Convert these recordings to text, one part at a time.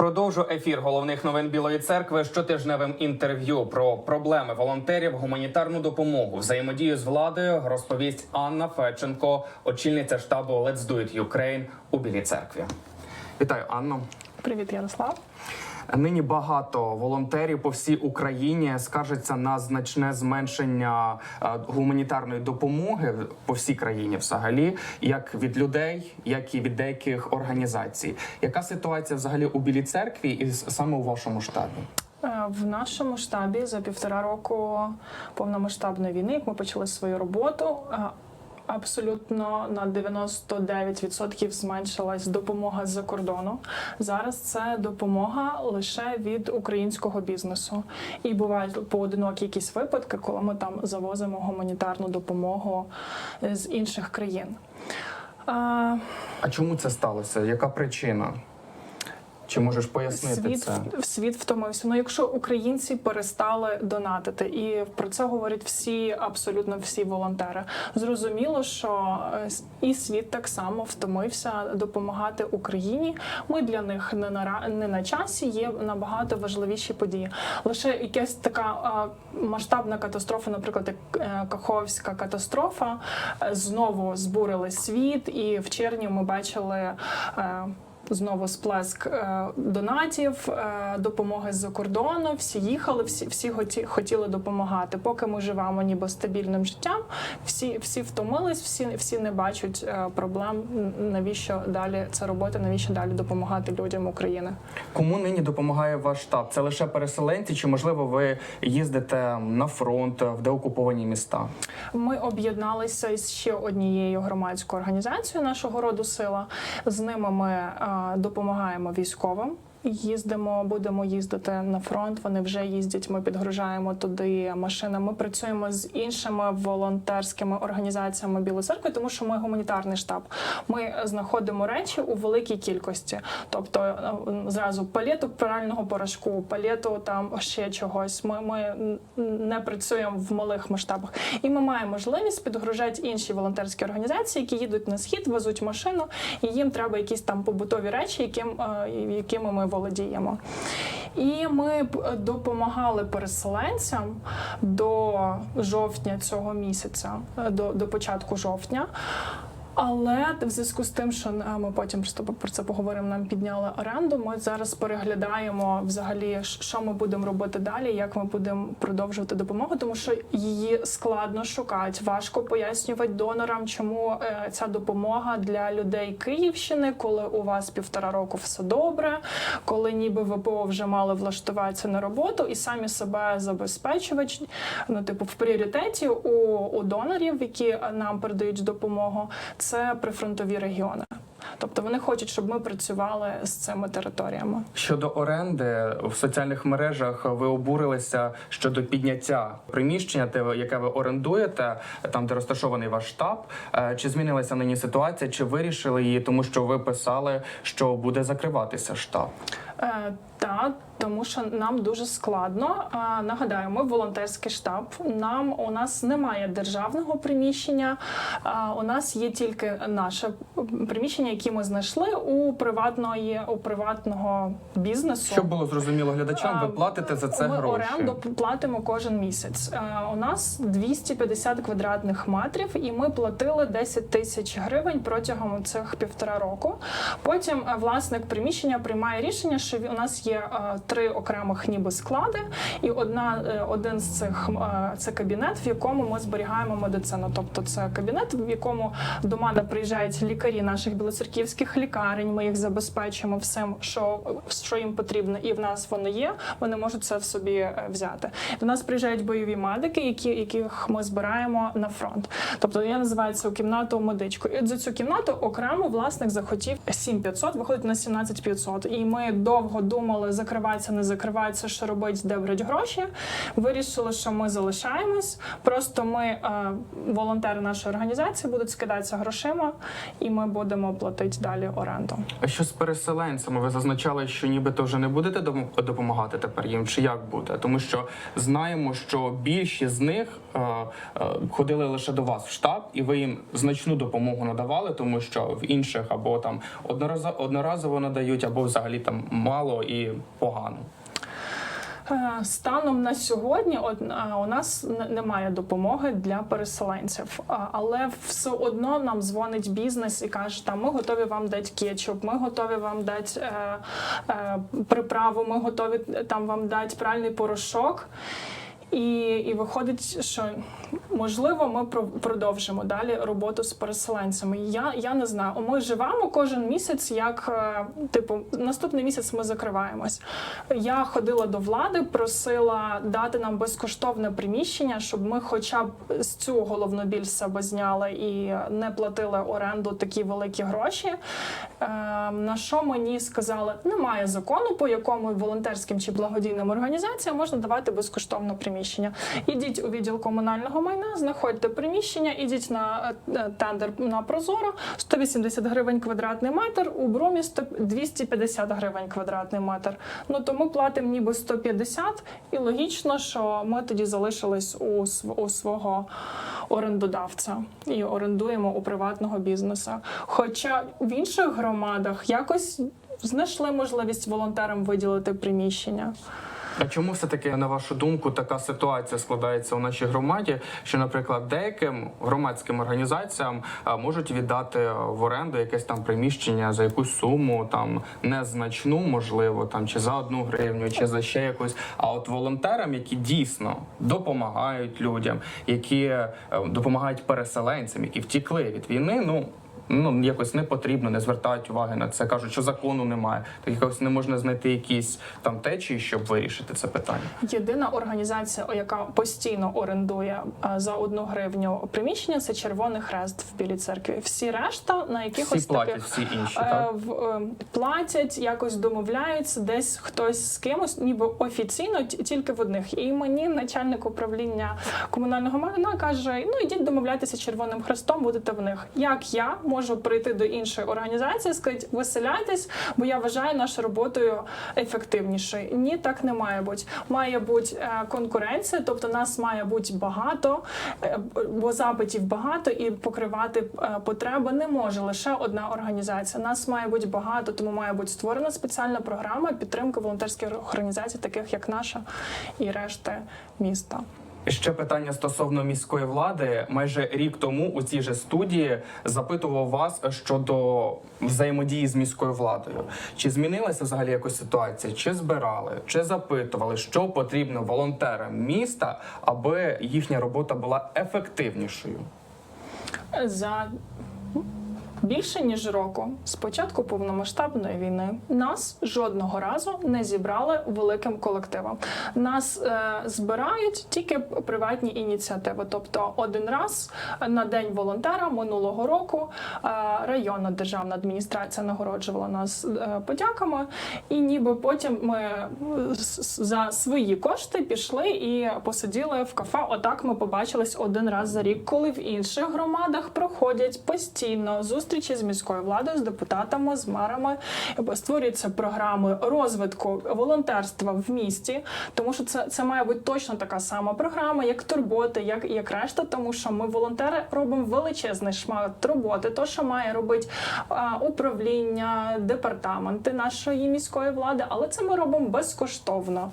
Продовжу ефір головних новин Білої церкви щотижневим інтерв'ю про проблеми волонтерів, гуманітарну допомогу, взаємодію з владою розповість Анна Феченко, очільниця штабу Let's Do It Ukraine у Білій церкві. Вітаю, Анно. Привіт, Ярослав. Нині багато волонтерів по всій Україні скаржаться на значне зменшення е, гуманітарної допомоги по всій країні, взагалі, як від людей, як і від деяких організацій. Яка ситуація взагалі у Білій церкві і саме у вашому штабі? Е, В нашому штабі за півтора року повномасштабної війни, як ми почали свою роботу, е, абсолютно на 99% зменшилась допомога з-за кордону. Зараз це допомога лише від українського бізнесу. І бувають поодинокі якісь випадки, коли ми там завозимо гуманітарну допомогу е, з інших країн. А чому це сталося? Яка причина? Чи можеш пояснити світ, це? світ втомився. Ну, якщо українці перестали донатити, і про це говорять всі, абсолютно всі волонтери. Зрозуміло, що е, і світ так само втомився допомагати Україні. Ми для них не на не на часі. Є набагато важливіші події. Лише якась така масштабна катастрофа, наприклад, як е, Каховська катастрофа, е, знову збурили світ, і в червні ми бачили. Знову сплеск е, донатів, е, допомоги з-за кордону. Всі їхали, всі, всі хоті, хотіли допомагати. Поки ми живемо ніби стабільним життям, всі, всі втомились, всі, всі не бачать е, проблем. Навіщо далі це робити? Навіщо далі допомагати людям України? Кому нині допомагає ваш штаб? Це лише переселенці, чи можливо ви їздите на фронт в деокуповані міста? Ми об'єдналися із ще однією громадською організацією нашого роду сила. З ними ми допомагаємо військовим. Їздимо, будемо їздити на фронт. Вони вже їздять. Ми підгружаємо туди машини. Ми працюємо з іншими волонтерськими організаціями Білої церкви, тому що ми гуманітарний штаб. Ми знаходимо речі у великій кількості, тобто е, зразу палету прального порошку, палету там ще чогось. Ми, ми не працюємо в малих масштабах, і ми маємо можливість підгружати інші волонтерські організації, які їдуть на схід, везуть машину, і їм треба якісь там побутові речі, яким, е, якими ми володіємо. І ми допомагали переселенцям до жовтня цього місяця, е, до, до початку жовтня. Але в зв'язку з тим, що е, ми потім просто про це поговоримо, нам підняли оренду. Ми зараз переглядаємо взагалі, що ми будемо робити далі, як ми будемо продовжувати допомогу, тому що її складно шукати, важко пояснювати донорам, чому е, ця допомога для людей Київщини, коли у вас півтора року все добре, коли ніби ВПО вже мали влаштуватися на роботу і самі себе забезпечувати, ну типу в пріоритеті у, у донорів, які нам передають допомогу, це прифронтові регіони. Тобто вони хочуть, щоб ми працювали з цими територіями. Щодо оренди в соціальних мережах ви обурилися щодо підняття приміщення, те, яке ви орендуєте, там де розташований ваш штаб. Е, Чи змінилася нині ситуація? Чи вирішили її, тому що ви писали, що буде закриватися штаб? Е, та тому що нам дуже складно. Е, нагадаю, ми волонтерський штаб. Нам у нас немає державного приміщення. Е, у нас є тільки наше приміщення, яке ми знайшли у приватної у приватного бізнесу. Щоб було зрозуміло глядачам, ви платите за це ми гроші. оренду платимо кожен місяць. Е, У нас 250 квадратних метрів, і ми платили 10 тисяч гривень протягом цих півтора року. Потім е, власник приміщення приймає рішення, що у нас є е, три окремих ніби склади, і одна е, один з цих е, це кабінет, в якому ми зберігаємо медицину. Тобто, це кабінет, в якому до мене приїжджають лікарі наших білоцерківських лікарень. Ми їх забезпечуємо всім, що, що їм потрібно, і в нас воно є. Вони можуть це в собі взяти. До нас приїжджають бойові медики, які яких ми збираємо на фронт. Тобто я називаю цю кімнату медичкою. І за цю кімнату окремо власник захотів 7500, виходить на 17500. І ми довго думали, закривається, не закривається, що робить, де брати гроші. Вирішили, що ми залишаємось. Просто ми, е, волонтери нашої організації, будуть скидатися грошима, і ми будемо платити далі оренду. А що з переселенцями? Ви зазначали, що нібито вже не будете допомагати тепер їм, чи як буде? Тому що знаємо, що більшість з них е, е, ходили лише до вас в штаб, і ви їм значну допомогу надавали, тому що в інших або там одноразово, надають, або взагалі там мало і погано? Е, Станом на сьогодні е, у нас немає допомоги для переселенців, але все одно нам дзвонить бізнес і каже, там ми готові вам дати кетчуп, ми готові вам дати е, е, приправу, ми готові там вам дати пральний порошок. І, і виходить, що можливо ми про- продовжимо далі роботу з переселенцями. Я, я не знаю. Ми живемо кожен місяць, як е, типу, наступний місяць ми закриваємось. Я ходила до влади, просила дати нам безкоштовне приміщення, щоб ми, хоча б з цю головну біль себе зняли і не платили оренду такі великі гроші. Е, на що мені сказали, немає закону, по якому волонтерським чи благодійним організаціям можна давати безкоштовне приміщення. Ідіть у відділ комунального майна, знаходьте приміщення, ідіть на е, тендер на Прозоро 180 гривень квадратний метр, у Бромі 100 250 гривень квадратний метр. Ну то ми платимо ніби 150, і логічно, що ми тоді залишились у, у свого орендодавця і орендуємо у приватного бізнесу. Хоча в інших громадах якось знайшли можливість волонтерам виділити приміщення. А чому все таки, на вашу думку, така ситуація складається у нашій громаді? Що, наприклад, деяким громадським організаціям можуть віддати в оренду якесь там приміщення за якусь суму, там незначну, можливо, там чи за одну гривню, чи за ще якусь. А от волонтерам, які дійсно допомагають людям, які е, допомагають переселенцям, які втікли від війни, ну. Ну, якось не потрібно, не звертають уваги на це. Кажуть, що закону немає. Так якось не можна знайти якісь там течії, щоб вирішити це питання. Єдина організація, яка постійно орендує е, за одну гривню приміщення, це Червоний Хрест в Білій церкві. Всі решта на якихось Всі платять, таких всі інші, е, так? в, е, платять, якось домовляються, десь хтось з кимось, ніби офіційно ті- тільки в одних. І мені начальник управління комунального майна каже: ну ідіть домовляйтеся Червоним Хрестом, будете в них. Як я можу прийти до іншої організації, сказати, виселяйтесь, бо я вважаю нашу роботою ефективнішою. Ні, так не має бути. Має бути е, конкуренція, тобто нас має бути багато, е, бо запитів багато і покривати е, потреби не може лише одна організація. Нас має бути багато, тому має бути створена спеціальна програма підтримки волонтерських організацій, таких як наша і решти міста. Ще питання стосовно міської влади. Майже рік тому у цій же студії запитував вас щодо взаємодії з міською владою. Чи змінилася взагалі якось ситуація? Чи збирали, чи запитували, що потрібно волонтерам міста, аби їхня робота була ефективнішою? За більше ніж року з початку повномасштабної війни нас жодного разу не зібрали великим колективом. Нас е, збирають тільки приватні ініціативи. Тобто, один раз на день волонтера минулого року е, районна державна адміністрація нагороджувала нас е, подяками, і ніби потім ми е, за свої кошти пішли і посиділи в кафе. Отак ми побачились один раз за рік, коли в інших громадах проходять постійно зустрічі з міською владою, з депутатами, з мерами. Створюються програми розвитку волонтерства в місті, тому що це, це має бути точно така сама програма, як турботи, як, як решта, тому що ми волонтери робимо величезний шмат роботи, то що має робити а, управління, департаменти нашої міської влади, але це ми робимо безкоштовно.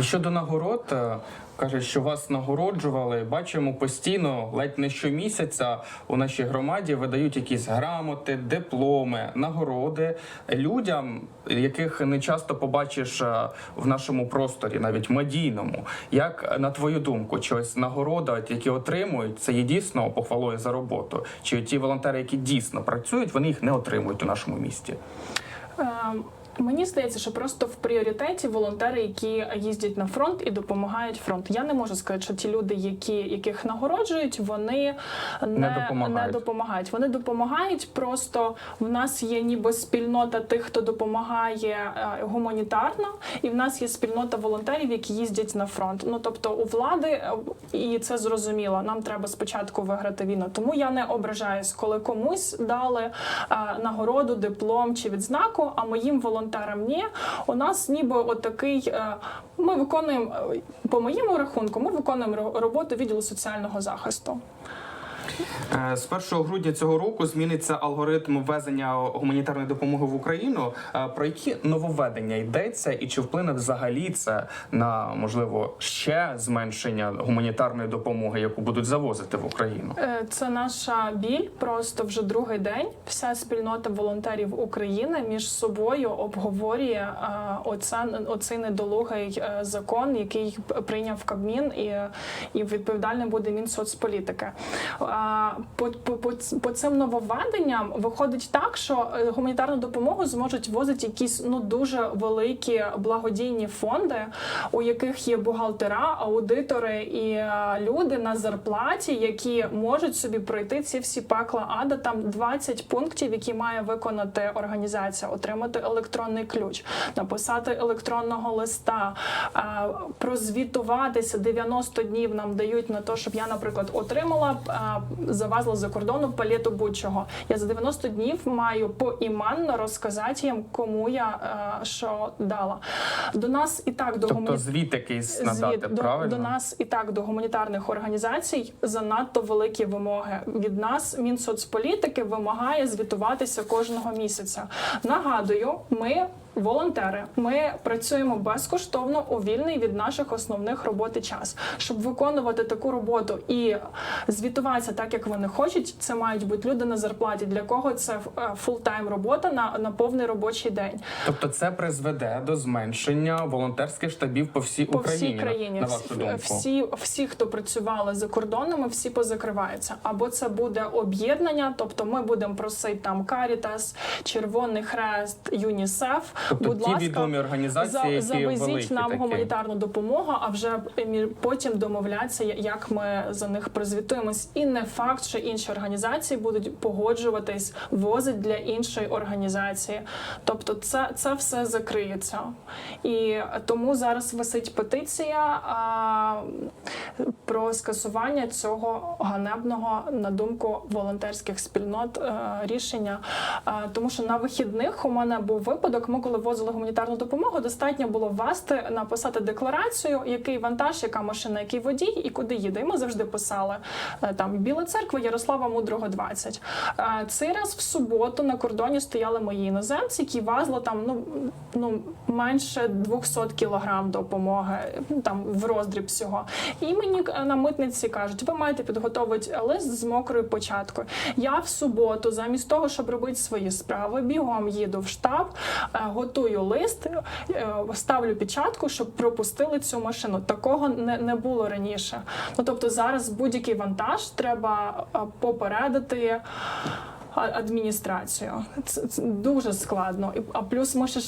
Щодо нагород, е, кажуть, що вас нагороджували. Бачимо постійно, ледь не щомісяця у нашій громаді видають якісь грамоти, дипломи, нагороди людям, яких не часто побачиш е, в нашому просторі, навіть медійному. Як е, на твою думку, чи ось нагорода, які отримують, це є дійсно похвалою за роботу? Чи ті волонтери, які дійсно працюють, вони їх не отримують у нашому місті? Е, Мені здається, що просто в пріоритеті волонтери, які їздять на фронт і допомагають фронту. Я не можу сказати, що ті люди, які яких нагороджують, вони не, Не допомагають. не допомагають. Вони допомагають. Просто в нас є ніби спільнота тих, хто допомагає е, гуманітарно, і в нас є спільнота волонтерів, які їздять на фронт. Ну тобто у влади е, і це зрозуміло. Нам треба спочатку виграти війну. Тому я не ображаюсь, коли комусь дали е, нагороду, диплом чи відзнаку, а моїм волонтерам ні. У нас ніби отакий. е, Ми виконуємо е, по моєму рахунку. Ми виконуємо роботу відділу соціального захисту. Е, З 1 грудня цього року зміниться алгоритм ввезення гуманітарної допомоги в Україну. Е, Про які нововведення йдеться, і чи вплине взагалі це на можливо ще зменшення гуманітарної допомоги, яку будуть завозити в Україну? Е, Це наша біль. Просто вже другий день. Вся спільнота волонтерів України між собою обговорює оце, оцей недолугий закон, який прийняв Кабмін, і, і відповідальним буде Мінсоцполітики. По, по, по, по цим нововведенням виходить так, що е, гуманітарну допомогу зможуть возити якісь ну дуже великі благодійні фонди, у яких є бухгалтера, аудитори і е, люди на зарплаті, які можуть собі пройти ці всі пекла ада. Там 20 пунктів, які має виконати організація, отримати електронний ключ, написати електронного листа, е, прозвітуватися 90 днів нам дають на те, щоб я, наприклад, отримала завезла за кордону палету будь-чого. Я за 90 днів маю поіменно розказати їм, кому я е, що дала. До нас і так до Тобто гумані- звіт якийсь надати, Звіт. правильно? До, до нас і так до гуманітарних організацій занадто великі вимоги. Від нас Мінсоцполітики вимагає звітуватися кожного місяця. Нагадую, ми. Волонтери, ми працюємо безкоштовно у вільний від наших основних роботи час. Щоб виконувати таку роботу і звітуватися так, як вони хочуть. Це мають бути люди на зарплаті. Для кого це фултайм робота на, на повний робочий день. Тобто це призведе до зменшення волонтерських штабів по всій по Україні. всій країні. на вашу Всі- думку? всі, всі, хто працювали за кордонами, всі позакриваються. Або це буде об'єднання, тобто ми будемо просити там Caritas, Червоний Хрест, ЮНІСЕФ. Тобто Будь ті ласка, відомі організації, за- які завезіть нам такі. гуманітарну допомогу, а вже потім домовлятися, як ми за них прозвітуємось. І не факт, що інші організації будуть погоджуватись, возить для іншої організації. Тобто, це, це все закриється. І тому зараз висить петиція а, про скасування цього ганебного на думку волонтерських спільнот е, рішення. А, тому що на вихідних у мене був випадок. Ми коли возили гуманітарну допомогу, достатньо було ввести, написати декларацію, який вантаж, яка машина, який водій і куди їде. І ми завжди писали е, там Біла церква Ярослава Мудрого 20. Е, Цей раз в суботу на кордоні стояли мої іноземці, які везли там ну, ну менше 200 кілограм допомоги там в роздріб всього. І мені е, на митниці кажуть, ви маєте підготовити лист з мокрою початкою. Я в суботу, замість того, щоб робити свої справи, бігом їду в штаб, готую лист, е, ставлю печатку, щоб пропустили цю машину. Такого не, не було раніше. Ну тобто зараз будь-який вантаж треба е, попередити. Адміністрацію це, це дуже складно. А плюс ми ще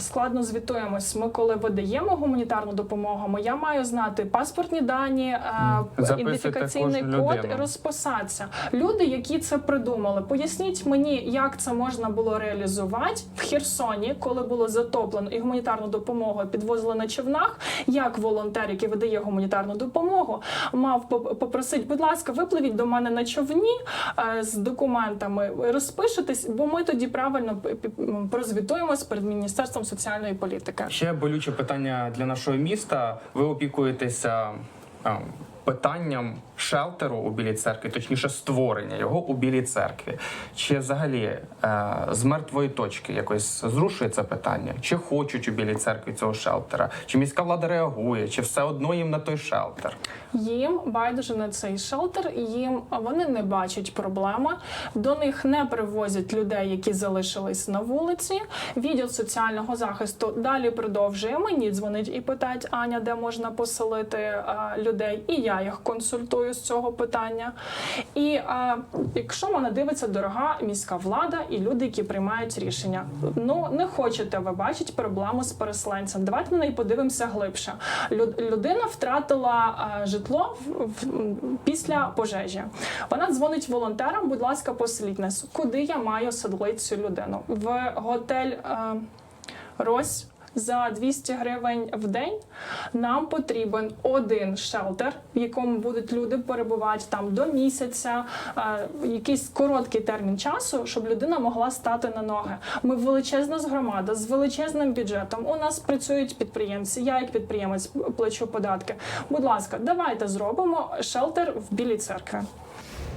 складно звітуємось. Ми коли видаємо гуманітарну допомогу, я маю знати паспортні дані, е, ідентифікаційний код людину. і розписатися. Люди, які це придумали, поясніть мені, як це можна було реалізувати в Херсоні, коли було затоплено і гуманітарну допомогу підвозили на човнах. Як волонтер, який видає гуманітарну допомогу, мав поп- попросити, будь ласка, випливіть до мене на човні е, з документами, розпишетесь, бо ми тоді правильно п- прозвітуємось перед міністерством соціальної політики. Ще болюче питання для нашого міста. Ви опікуєтеся питанням шелтеру у Білій церкві, точніше створення його у Білій церкві. Чи взагалі е, з мертвої точки якось зрушує це питання? Чи хочуть у Білій церкві цього шелтера? Чи міська влада реагує? Чи все одно їм на той шелтер? Їм байдуже на цей шелтер, їм вони не бачать проблеми. До них не привозять людей, які залишились на вулиці. Відділ соціального захисту далі продовжує мені дзвонить і питають Аня, де можна поселити а, людей. І я їх консультую з цього питання. І а, якщо мене дивиться дорога міська влада і люди, які приймають рішення, ну не хочете ви бачити проблему з переселенцем. Давайте на неї подивимося глибше. Люд- людина втратила а, житло в, в- після пожежі. Вона дзвонить волонтерам. Будь ласка, поселіть нас. Куди я маю селити цю людину? В готель а, Рось. За 200 гривень в день нам потрібен один шелтер, в якому будуть люди перебувати там до місяця, е, якийсь короткий термін часу, щоб людина могла стати на ноги. Ми величезна громада з величезним бюджетом. У нас працюють підприємці. Я як підприємець плачу податки. Будь ласка, давайте зробимо шелтер в білій церкві.